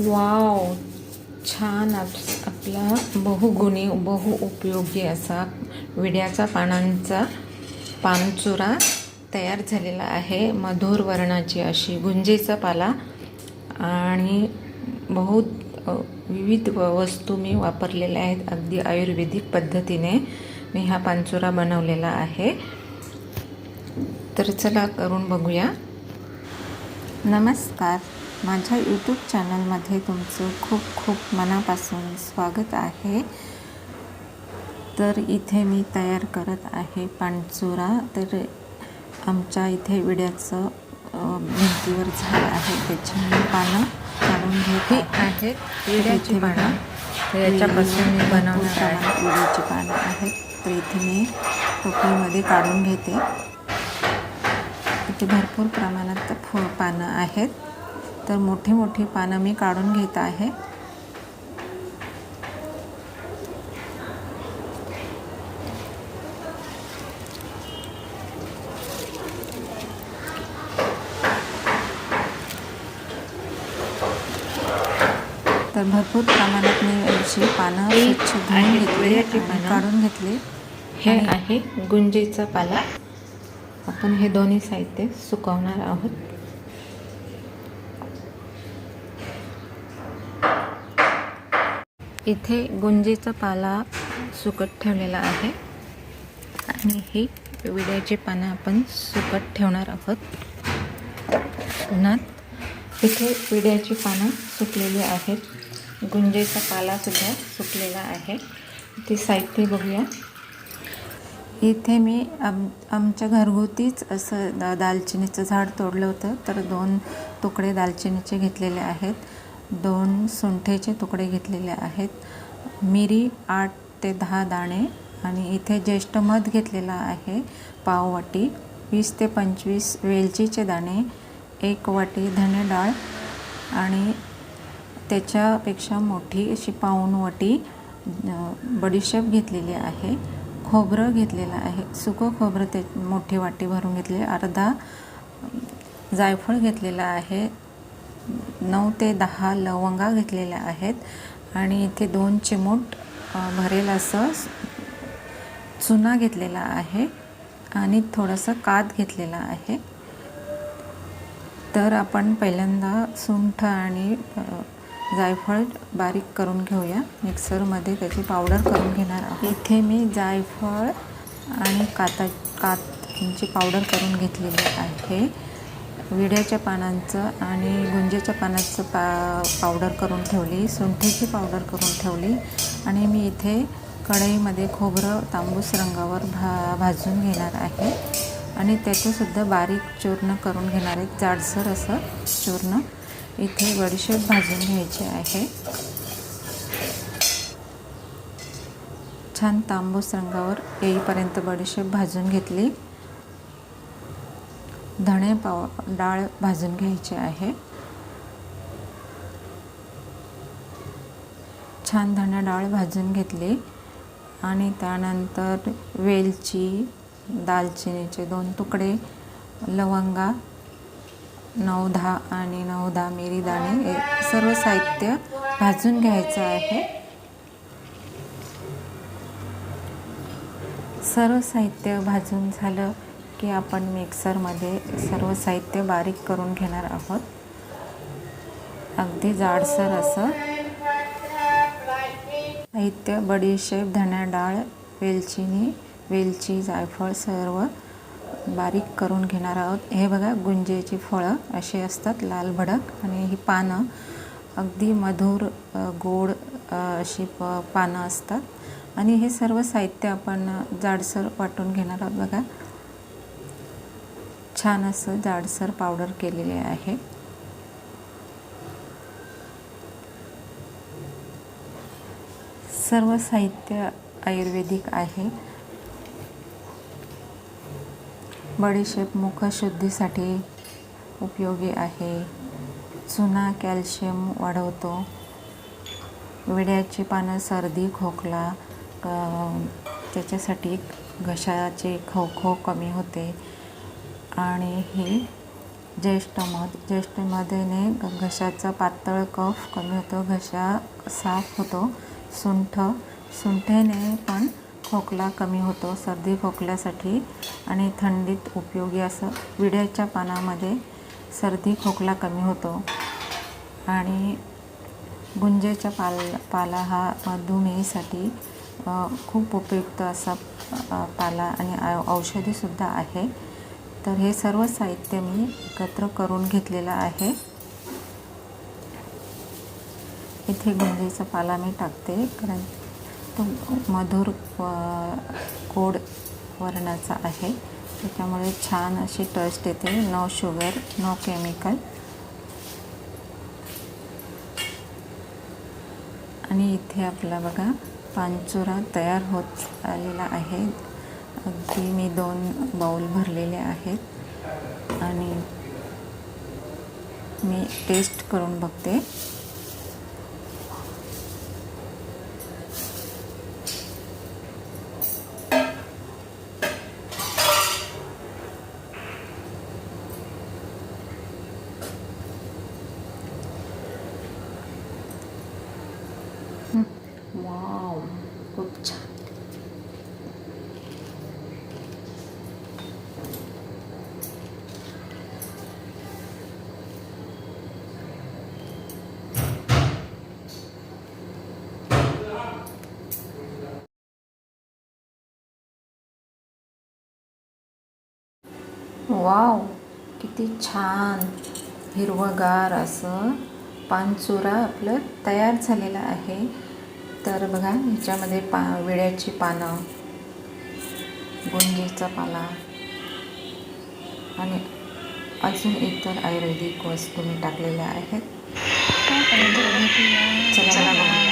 Wow छान आप आपला बहुगुणी बहुउपयोगी असा विड्याचा पानांचा पानचुरा तयार झालेला आहे. मधुर वर्णाची अशी गुंजेचा पाला आणि बहुत विविध व वस्तू मी वापरलेल्या आहेत अगदी आयुर्वेदिक पद्धतीने. मी हा पानचुरा बनवलेला आहे. तर चला करून बघूया. नमस्कार. माझ्या यूट्यूब चॅनलमध्ये तुमचं खूप खूप मनापासून स्वागत आहे. तर इथे मी तयार करत आहे पानचुरा तर आमच्या इथे विड्याचं भिंतीवर झाड आहे. त्याची मी पानं काढून घेते. आहेत विड्याची पानं. तर याच्यापासून मी बनवणार आहे. विड्याची पानं आहेत तर इथे मी टोपलीमध्ये काढून घेते. इथे भरपूर प्रमाणात फ पानं आहेत. तर मोठी मोठी पानं मी काढून घेत आहे. तर भरपूर प्रमाणात मी अशी पानं स्वच्छ धुवून घेतली आणि काढून घेतली. हे आहे गुंजेचा पाला. आपण हे दोन्ही साहित्य सुकवणार आहोत. इथे गुंजेचा पाला सुकत ठेवलेला आहे. आणि ही विड्याची पानं आपण सुकत ठेवणार आहोत. उन्हात इथे विड्याची पानं सुकलेली आहेत. गुंजेचा पालासुद्धा सुकलेला आहे. ते साहित्य बघूया. इथे मी आम आमच्या घरगुतीच असं दा दालचिनीचं झाड तोडलं होतं. तर दोन तुकडे दालचिनीचे घेतलेले आहेत. दोन सुंठेचे तुकडे घेतलेले आहेत. मिरी आठ ते दहा दाणे आणि इथे ज्येष्ठ मध घेतलेला आहे पाव वाटी वीस ते पंचवीस वेलचीचे दाणे एक वाटी धने डाळ आणि त्याच्यापेक्षा मोठी अशी पाऊन वाटी बडीशेप घेतलेली आहे. खोबरं घेतलेलं आहे. सुकं खोबरं ते मोठी वाटी भरून घेतले अर्धा जायफळ घेतलेला आहे. नऊ ते दहा लवंगा घेतलेल्या आहेत. आणि इथे दोन चिमूट भरेल असं चुना घेतलेला आहे. आणि थोडंसं कात घेतलेला आहे. तर आपण पहिल्यांदा सुंठ आणि जायफळ बारीक करून घेऊया. मिक्सरमध्ये त्याची पावडर करून घेणार आहोत. इथे मी जायफळ आणि काता कातची पावडर करून घेतलेली आहे. विड्याच्या पानांचं आणि गुंजेच्या पानाचं पा पावडर करून ठेवली सुंठीची पावडर करून ठेवली आणि मी इथे कढईमध्ये खोबरं तांबूस रंगावर भा भाजून घेणार आहे. आणि त्याचंसुद्धा बारीक चूर्ण करून घेणार आहे जाडसर असं चूर्ण. इथे बडीशेप भाजून घ्यायचे आहे. छान तांबूस रंगावर येईपर्यंत बडीशेप भाजून घेतली. धणे पाव डाळ भाजून घ्यायची आहे. छान धणे डाळ भाजून घेतली. आणि त्यानंतर वेलची दालचिनीचे दोन तुकडे लवंगा नऊ दहा आणि नऊ दहा मिरी दाणे हे सर्व साहित्य भाजून घ्यायचं आहे. सर्व साहित्य भाजून झालं. की आपण मिक्सरमध्ये सर्व साहित्य बारीक करून घेणार आहोत. अगदी जाडसर असं. साहित्य बडीशेप धण्या डाळ वेलचीनी वेलची जायफळ सर्व बारीक करून घेणार आहोत. हे बघा गुंजेची फळं अशी असतात लाल भडक. आणि ही पानं अगदी मधुर गोड अशी प पानं असतात. आणि हे सर्व साहित्य आपण जाडसर वाटून घेणार आहोत बघा. छान असं जाडसर पावडर केलेले आहे. सर्व साहित्य आयुर्वेदिक आहे. बडीशेप मुखशुद्धीसाठी उपयोगी आहे. चुना कॅल्शियम वाढवतो. विड्याची पानं सर्दी खोकला त्याच्यासाठी घशाचे खवखव कमी होते. आणि ही ज्येष्ठ मध ज्येष्ठ मधेने घशाचा पातळ कफ कमी होतो घसा साफ होतो सुंठ सुंठेने पण खोकला कमी होतो सर्दी खोकल्यासाठी आणि थंडीत उपयोगी असं. विड्याच्या पानामध्ये सर्दी खोकला कमी होतो आणि गुंजेच्या पाल पाला हा मधुमेहीसाठी खूप उपयुक्त असा पाला आणि औ- औषधीसुद्धा आहे. तर हे सर्व साहित्य मी एकत्र करून घेतलेलं आहे. इथे गुंजेचा पाला मी टाकते कारण तो मधुर गोड वर्णाचा आहे. त्याच्यामुळे छान अशी टेस्ट येते. नो शुगर नो केमिकल आणि इथे आपला बघा पांचुरा तयार होत आलेला आहे. अगदी मी दोन बाउल भरलेले आहेत. आणि मी टेस्ट करून बघते. वाव किती छान. हिरवंगार असं पानचुरा आपलं तयार झालेलं आहे. तर बघा ह्याच्यामध्ये पा विड्याची पानं गुंजेचा पाला आणि अजून इतर आयुर्वेदिक वस्तू मी टाकलेल्या आहेत. त्यानंतर मी